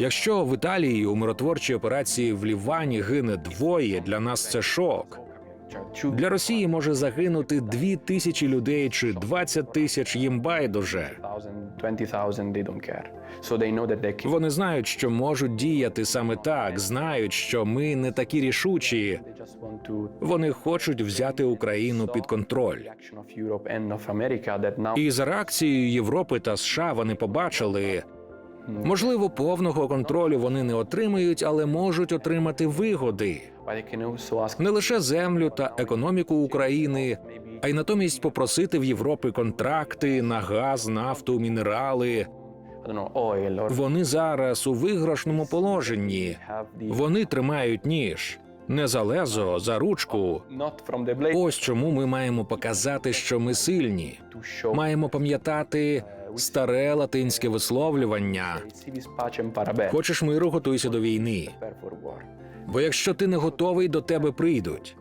Якщо в Італії у миротворчій операції в Лівані гине двоє, для нас це шок. Для Росії може загинути дві тисячі людей чи 20 тисяч їм байдуже. 20,000 they don't care. So they know that they can Вони знають, що можуть діяти саме так, знають, що ми не такі рішучі. Вони хочуть взяти Україну під контроль. І за реакцією Європи та США вони побачили. Можливо, повного контролю вони не отримають, але можуть отримати вигоди не лише землю та економіку України, а й натомість попросити в Європи контракти на газ, нафту, мінерали. Вони зараз у виграшному положенні. Вони тримають ніж, не за за ручку. Ось чому ми маємо показати, що ми сильні. Маємо пам'ятати старе латинське висловлювання. Хочеш миру, готуйся до війни. Бо якщо ти не готовий, до тебе прийдуть.